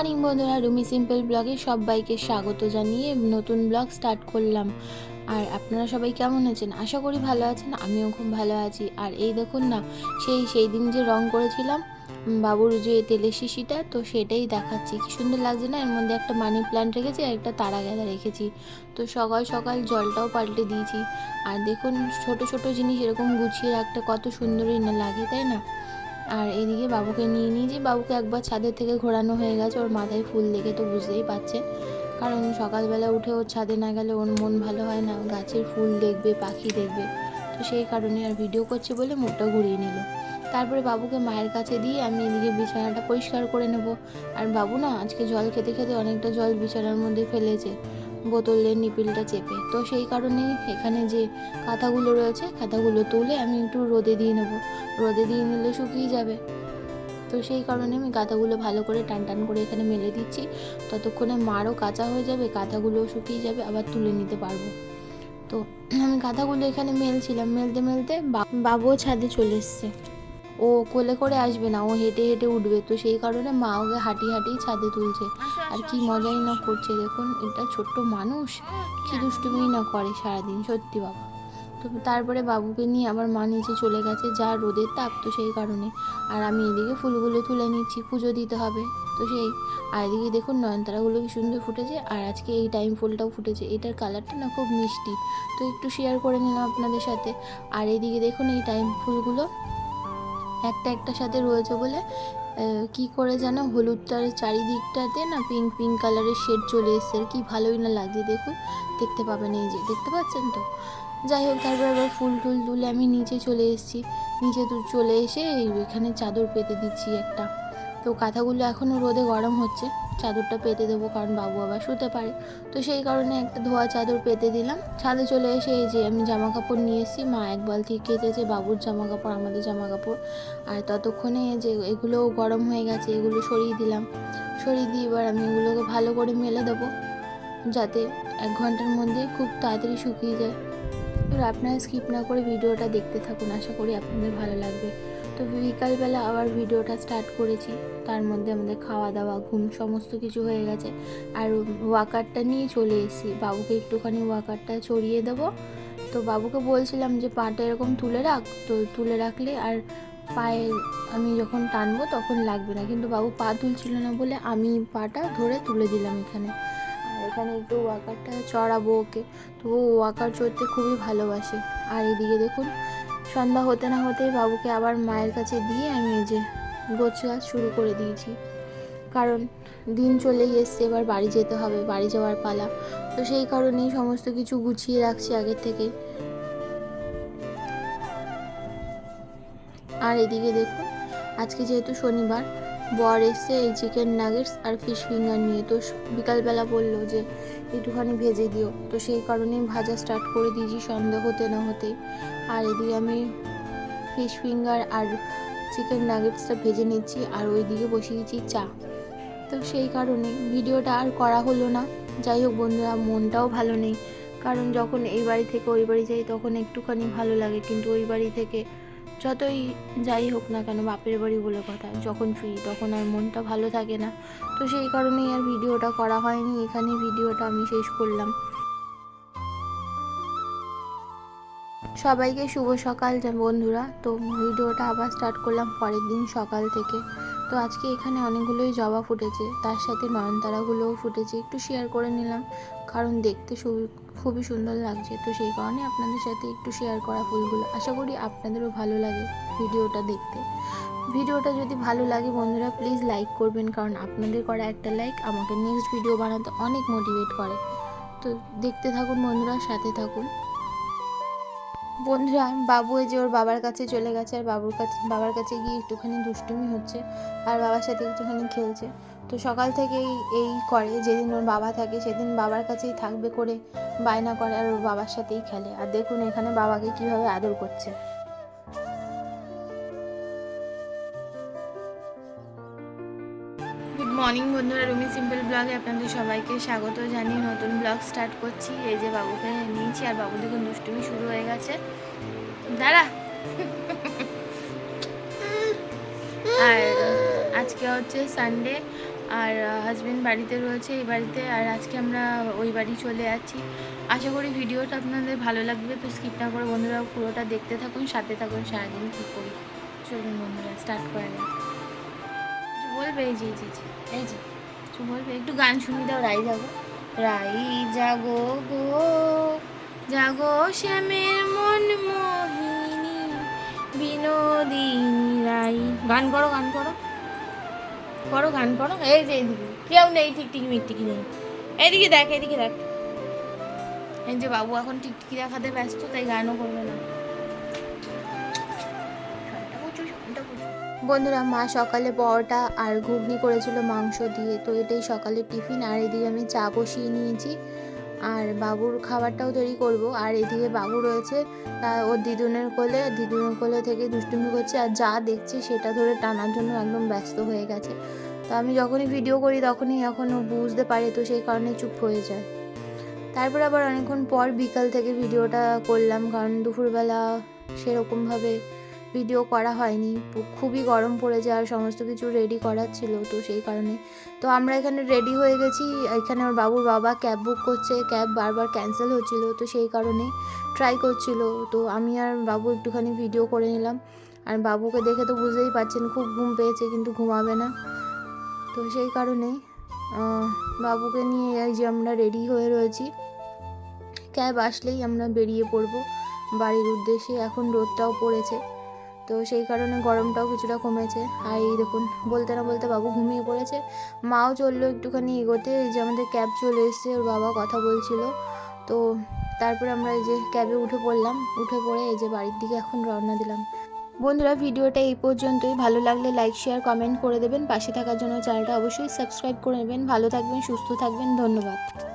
Morning বন্ধুরা Rumi simple ব্লগে সবাইকে স্বাগত জানিয়ে নতুন ব্লগ স্টার্ট করলাম। আর আপনারা সবাই কেমন আছেন? আশা করি ভালো আছেন, আমিও খুব ভালো আছি। আর এই দেখুন না, সেই সেই দিন যে রং করেছিলাম বাবুর যে তেলের শিশিটা, তো সেটাই দেখাচ্ছি। কি সুন্দর লাগছে না? এর মধ্যে একটা মানি প্ল্যান্ট রেখেছি আর একটা তারা গাঁদা রেখেছি। তো সকাল সকাল জলটাও পাল্টে দিয়েছি। আর দেখুন, ছোট ছোট জিনিস এরকম গুছিয়ে রাখতে কত সুন্দরই না লাগে, তাই না? আর এদিকে বাবুকে নিয়ে নিয়েছি। বাবুকে একবার ছাদের থেকে ঘোরানো হয়ে গেছে। ওর মাথায় ফুল দেখে তো বুঝতেই পারছেন কারণ সকালবেলা উঠে ওর ছাদে না গেলে ওর মন ভালো হয় না। গাছের ফুল দেখবে, পাখি দেখবে। তো সেই কারণে আর ভিডিও করছে বলে মুখটা ঘুরিয়ে নিল। তারপরে বাবুকে মায়ের কাছে দিয়ে আমি এদিকে বিছানাটা পরিষ্কার করে নেব। আর বাবু না, আজকে জল খেতে খেতে অনেকটা জল বিছানার মধ্যে ফেলেছে। বোতলের নিপিলটা চেপে। তো সেই কারণে এখানে যে কাঁথাগুলো রয়েছে কাঁথাগুলো তুলে আমি একটু রোদে দিয়ে নেব। রোদে দিয়ে নিলে শুকিয়ে যাবে। তো সেই কারণে আমি কাঁথাগুলো ভালো করে টান টান করে এখানে মেলে দিচ্ছি। ততক্ষণে মারও কাঁচা হয়ে যাবে কাঁথাগুলোও শুকিয়ে যাবে, আবার তুলে নিতে পারব। তো আমি কাঁথাগুলো এখানে মেলছিলাম। মেলতে মেলতে বাবুও ছাদে চলে এসছে। ও কোলে করে আসবে না, ও হেঁটে হেঁটে উঠবে। তো সেই কারণে মা ওকে হাঁটি হাঁটি ছাদে তুলছে। আর কি মজাই না করছে দেখুন, এটা ছোট্ট মানুষ, কি দুষ্টুমি না করে সারাদিন, সত্যি বাবা। তো তারপরে বাবুকে নিয়ে আবার মা নিচে চলে গেছে, যা রোদের তাপ তো সেই কারণে। আর আমি এদিকে ফুলগুলো তুলে নিচ্ছি, পুজো দিতে হবে। তো সেই, আর এদিকে দেখুন নয়নতারাগুলো কি সুন্দর ফুটেছে, আর আজকে এই টাইম ফুলটাও ফুটেছে। এটার কালারটা না খুব মিষ্টি। তো একটু শেয়ার করে নিলাম আপনাদের সাথে। আর এদিকে দেখুন এই টাইম ফুলগুলো একটা একটা সাথে রয়েছে বলে কি করে যেন হলুদটার চারিদিকটাতে না পিঙ্ক পিঙ্ক কালারের শেড চলে এসছে। আর কি ভালোই না লাগছে দেখুন। দেখতে পাবেন এই যে, দেখতে পাচ্ছেন তো? যাই হোক, তারপর আবার ফুল টুল তুলে আমি নিচে চলে এসেছি। নিচে চলে এসে এখানে চাদর পেতে দিচ্ছি একটা। তো কাঁথাগুলো এখনও রোদে গরম হচ্ছে। চাদরটা পেতে দেবো কারণ বাবু আবার শুতে পারে। তো সেই কারণে একটা ধোয়া চাদর পেতে দিলাম। ছাদে চলে এসে এই যে আমি জামা কাপড় নিয়ে এসেছি, মা এক বালতি কেচেছে বাবুর জামা কাপড় আমাদের জামা কাপড় আর ততক্ষণে যে এগুলোও গরম হয়ে গেছে, এগুলো সরিয়ে দিলাম। সরিয়ে দিয়ে এবার আমি এগুলোকে ভালো করে মেলে দেবো, যাতে এক ঘণ্টার মধ্যে খুব তাড়াতাড়ি শুকিয়ে যায়। এবার আপনারা স্কিপ না করে ভিডিওটা দেখতে থাকুন, আশা করি আপনাদের ভালো লাগবে। তো বিকালবেলা আবার ভিডিওটা স্টার্ট করেছি। তার মধ্যে আমাদের খাওয়া দাওয়া ঘুম সমস্ত কিছু হয়ে গেছে। আর ওয়াকারটা নিয়ে চলে এসেছি। বাবুকে একটুখানি ওয়াকারটা চড়িয়ে দেবো। তো বাবুকে বলছিলাম যে, পাটা এরকম তুলে রাখ। তো তুলে রাখলে আর পায়ে আমি যখন টানবো তখন লাগবে না। কিন্তু বাবু পা তুলছিল না বলে আমি পাটা ধরে তুলে দিলাম এখানে। আর এখানে একটু ওয়াকারটা চড়াবো ওকে। তো ও ওয়াকার চড়তে খুবই ভালোবাসে। আর এদিকে দেখুন সন্ধ্যা হতে না হতেই বাবুকে আবার মায়ের কাছে দিয়ে আমি এই যে গোছ শুরু করে দিয়েছি। কারণ দিন চলেই এসছে, এবার বাড়ি যেতে হবে, বাড়ি যাওয়ার পালা। তো সেই কারণেই সমস্ত কিছু গুছিয়ে রাখছি আগের থেকে। আর এদিকে দেখুন, আজকে যেহেতু শনিবার বর এসে এই চিকেন নাগেটস আর ফিশ ফিঙ্গার নিয়ে তো বিকালবেলা বলল যে, একটুখানি ভেজে দিও। তো সেই কারণেই ভাজা স্টার্ট করে দিয়েছি সন্ধ্যা হতে না হতেই। আর এদিকে আমি ফিশ ফিঙ্গার আর চিকেন নাগেটসটা ভেজে নিচ্ছি আর ওইদিকে বসিয়ে দিচ্ছি চা। তো সেই কারণে ভিডিওটা আর করা হলো না। যাই হোক বন্ধুরা, মনটাও ভালো নেই। কারণ যখন এই বাড়ি থেকে ওই বাড়ি যাই, তখন একটুখানি ভালো লাগে। কিন্তু ওই বাড়ি থেকে যতই যাই হোক না কেন, বাপের বাড়ি বলে কথা, যখন ফ্রি তখন আর মনটা ভালো থাকে না। তো সেই কারণেই আর ভিডিওটা করা হয়নি এখানে ভিডিওটা আমি শেষ করলাম। সবাইকে শুভ সকাল বন্ধুরা, তো ভিডিওটা আবার স্টার্ট করলাম পরের দিন সকাল থেকে। তো আজকে এখানে অনেকগুলোই জবা ফুটেছে। তার সাথে নয়নতারাগুলোও ফুটেছে। একটু শেয়ার করে নিলাম, কারণ দেখতে খুবই সুন্দর লাগছে। তো সেই কারণে আপনাদের সাথে একটু শেয়ার করা ফুলগুলো। আশা করি আপনাদেরও ভালো লাগে ভিডিওটা দেখতে। ভিডিওটা যদি ভালো লাগে বন্ধুরা প্লিজ লাইক করবেন, কারণ আপনাদের করা একটা লাইক আমাকে নেক্সট ভিডিও বানাতে অনেক মোটিভেট করে। তো দেখতে থাকুন বন্ধুরা, সাথে থাকুন। বন্ধুরা, বাবু এই যে ওর বাবার কাছে চলে গেছে, আর বাবুর কাছে, বাবার কাছে গিয়ে একটুখানি দুষ্টুমি হচ্ছে, আর বাবার সাথে একটুখানি খেলছে। তো সকাল থেকেই এই করে, যেদিন ওর বাবা থাকে, সেদিন বাবার কাছেই থাকবে করে বায়না করে, আর ওর বাবার সাথেই খেলে। আর দেখুন এখানে বাবাকে কীভাবে আদর করছে। মর্নিং বন্ধুরা রুমি সিম্পল ব্লগে আপনাদের সবাইকে স্বাগত জানিয়ে নতুন ব্লগ স্টার্ট করছি। এই যে বাবুকে নিয়েছি আর বাবু দেখুন দুষ্টুমি শুরু হয়ে গেছে। দাঁড়া। আর আজকে হচ্ছে সানডে আর হাজব্যান্ড বাড়িতে রয়েছে এই বাড়িতে, আর আজকে আমরা ওই বাড়ি চলে যাচ্ছি। আশা করি ভিডিওটা আপনাদের ভালো লাগবে, তো স্কিপ না করে বন্ধুরা পুরোটা দেখতে থাকুন, সাথে থাকুন, সারাদিন কী করি? চলুন বন্ধুরা স্টার্ট করা যাক। বলবে এই যে এই যে, এই যে, কিছু বলবে একটু গান শুনি দাও রাই জাগো। রাই জাগো গো জাগো শ্যামের মন মোহিনী বিনোদিনী রাই। গান করো গান করো। করো গান করো। এই যে এইদিকে কেউ নেই টিকটিকি মিকটিকি নেই। এইদিকে দেখ এদিকে দেখ। এই যে বাবু এখন টিকটিকি দেখাতে ব্যস্ত তাই গানও করবে না। বন্ধুরা, মা সকালে পরোটা আর ঘুগনি করেছিল মাংস দিয়ে। তো এটাই সকালের টিফিন, আর এদিকে আমি চা বসিয়ে নিয়েছি। আর বাবুর খাবারটাও তৈরি করব। আর এদিকে বাবু রয়েছে, তা ওর দিদুনের কোলে দিদুনের কোলে থেকে দুষ্টুমি করছে। আর যা দেখছে সেটা ধরে টানার জন্য একদম ব্যস্ত হয়ে গেছে। তো আমি যখনই ভিডিও করি তখনই এখন ও বুঝতে পারে, তো সেই কারণে চুপ হয়ে যায়। তারপর আবার অনেকক্ষণ পর বিকাল থেকে ভিডিওটা করলাম, কারণ দুপুরবেলা সেরকমভাবে ভিডিও করা হয়নি। খুবই গরম পড়েছে আর সমস্ত কিছু রেডি করার ছিল, তো সেই কারণে। তো আমরা এখানে রেডি হয়ে গেছি। এখানে ওর বাবুর বাবা ক্যাব বুক করছে। ক্যাব বারবার ক্যান্সেল হচ্ছিল, তো সেই কারণে ট্রাই করছিল। তো আমি আর বাবু একটুখানি ভিডিও করে নিলাম। আর বাবুকে দেখে তো বুঝতেই পারছেন, খুব ঘুম পেয়েছে কিন্তু ঘুমাবে না। তো সেই কারণে বাবুকে নিয়ে এই যে আমরা রেডি হয়ে রয়েছি। ক্যাব আসলেই আমরা বেরিয়ে পড়ব বাড়ির উদ্দেশ্যে। এখন রোদটাও পড়েছে। তো সেই কারণে গরমটাও কিছুটা কমেছে। আর এই দেখুন, বলতে না বলতে বাবু ঘুমিয়ে পড়েছে। মাও চলল একটুখানি এগোতে, এই যে আমাদের ক্যাব চলে এসছে, ওর বাবা কথা বলছিল। তো তারপরে আমরা এই যে ক্যাবে উঠে পড়লাম, উঠে পড়ে এই যে বাড়ির দিকে এখন রওনা দিলাম। বন্ধুরা, ভিডিওটা এই পর্যন্তই। ভালো লাগলে লাইক শেয়ার কমেন্ট করে দেবেন। পাশে থাকার জন্য চ্যানেলটা অবশ্যই সাবস্ক্রাইব করে নেবেন। ভালো থাকবেন, সুস্থ থাকবেন। ধন্যবাদ।